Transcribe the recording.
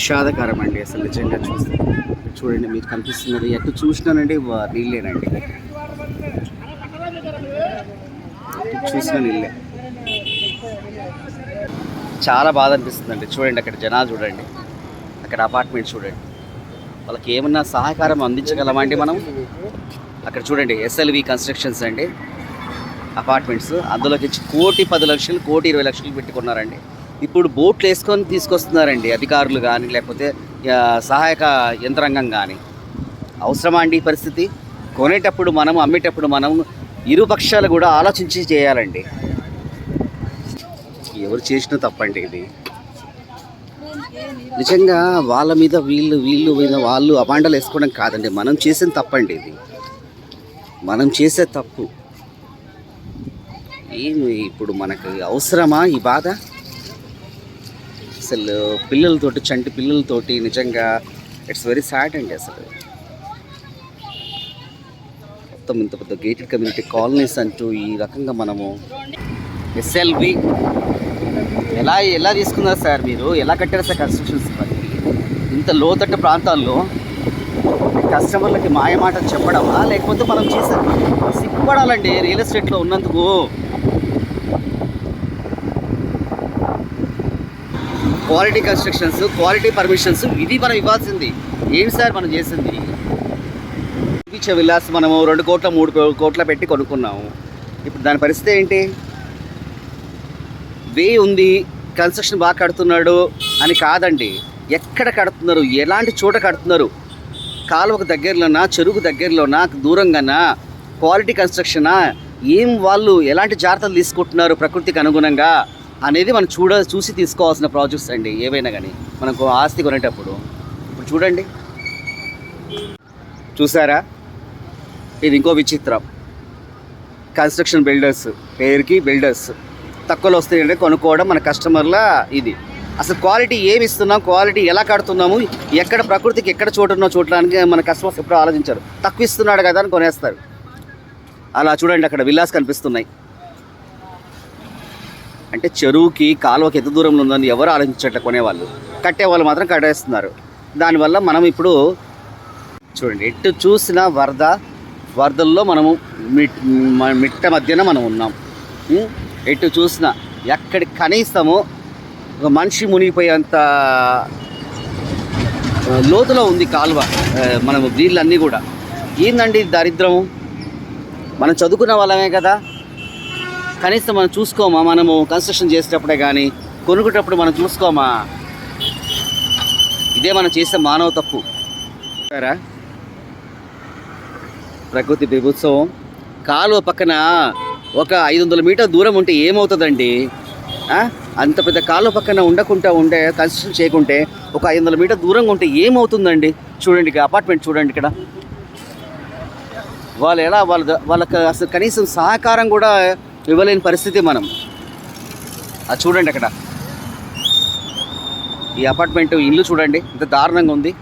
విషాదకరం అండి అసలు నిజంగా చూస్తే చూడండి మీకు కనిపిస్తున్నది ఎటు చూసినానండి నీళ్ళేనండి. చూసిన నీళ్ళే. చాలా బాధ అనిపిస్తుందండి. చూడండి అక్కడ జనాలు చూడండి. అక్కడ అపార్ట్మెంట్ చూడండి. వాళ్ళకి ఏమన్నా సహకారం అందించగలమా అండి మనం? అక్కడ చూడండి ఎస్ఎల్వి కన్స్ట్రక్షన్స్ అండి. అపార్ట్మెంట్స్. అందులోకి కోటి పది లక్షలు కోటి ఇరవై లక్షలు పెట్టుకున్నారండి. ఇప్పుడు బోట్లు వేసుకొని తీసుకొస్తున్నారండి అధికారులు కానీ లేకపోతే సహాయక యంత్రాంగం కానీ. అవసరమా అండి ఈ పరిస్థితి? కొనేటప్పుడు మనం అమ్మేటప్పుడు మనం ఇరు పక్షాలు కూడా ఆలోచించి చేయాలండి. ఎవరు చేసిన తప్పండి ఇది. నిజంగా వాళ్ళ మీద వీళ్ళు వీళ్ళు మీద వాళ్ళు అబాండాలు వేసుకోవడం కాదండి. మనం చేసిన తప్పండి ఇది. మనం చేసే తప్పు. ఏమి ఇప్పుడు మనకు అవసరమా ఈ బాధ? అసలు పిల్లలతోటి చంటి పిల్లలతోటి నిజంగా ఇట్స్ వెరీ సాడ్ అండి అసలు. మొత్తం ఇంత పెద్ద గేటెడ్ కమ్యూనిటీ కాలనీస్ అంటూ ఈ రకంగా మనము ఎస్ఎల్వి ఎలా ఎలా తీసుకున్నారు సార్ మీరు? ఎలా కట్టారు సార్ కన్స్ట్రక్షన్స్ మరి? ఇంత లోతట్టు ప్రాంతాల్లో కస్టమర్లకి మాయమాట చెప్పడమా? లేకపోతే మనం చేసే సిగ్గుపడాలండి రియల్ ఎస్టేట్లో ఉన్నందుకు. క్వాలిటీ కన్స్ట్రక్షన్స్ క్వాలిటీ పర్మిషన్స్ ఇది మనం ఇవ్వాల్సింది. ఏమి సార్ మనం చేసింది? చూపించే విలాస్ మనము రెండు కోట్ల మూడు కోట్ల పెట్టి కొనుక్కున్నాము. ఇప్పుడు దాని పరిస్థితి ఏంటి? వే ఉంది కన్స్ట్రక్షన్ బాగా కడుతున్నాడు అని కాదండి. ఎక్కడ కడుతున్నారు ఎలాంటి చోట కడుతున్నారు? కాలువకు దగ్గరలోనా చెరువుకు దగ్గరలోనా దూరంగానా? క్వాలిటీ కన్స్ట్రక్షనా? ఏం వాళ్ళు ఎలాంటి జాగ్రత్తలు తీసుకుంటున్నారు ప్రకృతికి అనుగుణంగా? అనేది మనం చూడ చూసి తీసుకోవాల్సిన ప్రాజెక్ట్స్ అండి. ఏవైనా కానీ మనకు ఆస్తి కొనేటప్పుడు. ఇప్పుడు చూడండి. చూసారా? ఇది ఇంకో విచిత్రం. కన్స్ట్రక్షన్ బిల్డర్స్ పేరుకి బిల్డర్స్ తక్కువలో వస్తాయంటే కొనుక్కోవడం మన కస్టమర్ల ఇది. అసలు క్వాలిటీ ఏమి ఇస్తున్నాం క్వాలిటీ ఎలా కడుతున్నాము ఎక్కడ ప్రకృతికి ఎక్కడ చోటు ఉన్నో చూడడానికి మన కస్టమర్స్ ఎప్పుడు ఆలోచించారు. తక్కువ ఇస్తున్నాడు కదా అని కొనేస్తారు. అలా చూడండి అక్కడ విల్లాస్ కనిపిస్తున్నాయి. అంటే చెరువుకి కాలువకి ఎంత దూరంలో ఉందని ఎవరు ఆలోచించట్లే కొనేవాళ్ళు. కట్టేవాళ్ళు మాత్రం కట్టేస్తున్నారు. దానివల్ల మనం ఇప్పుడు చూడండి ఎటు చూసిన వరద వరదల్లో మనము మిట్ మిట్ట మధ్యన మనం ఉన్నాం. ఎటు చూసినా ఎక్కడి కనీసము ఒక మనిషి మునిగిపోయేంత లోతులో ఉంది కాలువ మనం మనము నీళ్ళన్నీ కూడా. ఏందండి దరిద్రము? మనం చదువుకున్న వాళ్ళమే కదా. కనీసం మనం చూసుకోమా? మనము కన్స్ట్రక్షన్ చేసేటప్పుడే కానీ కొనుక్కేటప్పుడు మనం చూసుకోమా? ఇదే మనం చేసే మానవ తప్పు. సరే ప్రకృతి ప్రభుత్వం కాలువ పక్కన ఒక ఐదు వందల మీటర్ దూరం ఉంటే ఏమవుతుందండి? అంత పెద్ద కాలువ పక్కన ఉండకుండా ఉండే కన్స్ట్రక్షన్ చేయకుంటే ఒక ఐదు వందల మీటర్ దూరంగా ఉంటే ఏమవుతుందండి? చూడండి ఇక్కడ అపార్ట్మెంట్ చూడండి ఇక్కడ. వాళ్ళు ఎలా వాళ్ళ వాళ్ళకి అసలు కనీసం సహకారం కూడా ఇవ్వలేని పరిస్థితి మనం. అది చూడండి అక్కడ. ఈ అపార్ట్మెంట్ ఇల్లు చూడండి. ఇంత దారుణంగా ఉంది.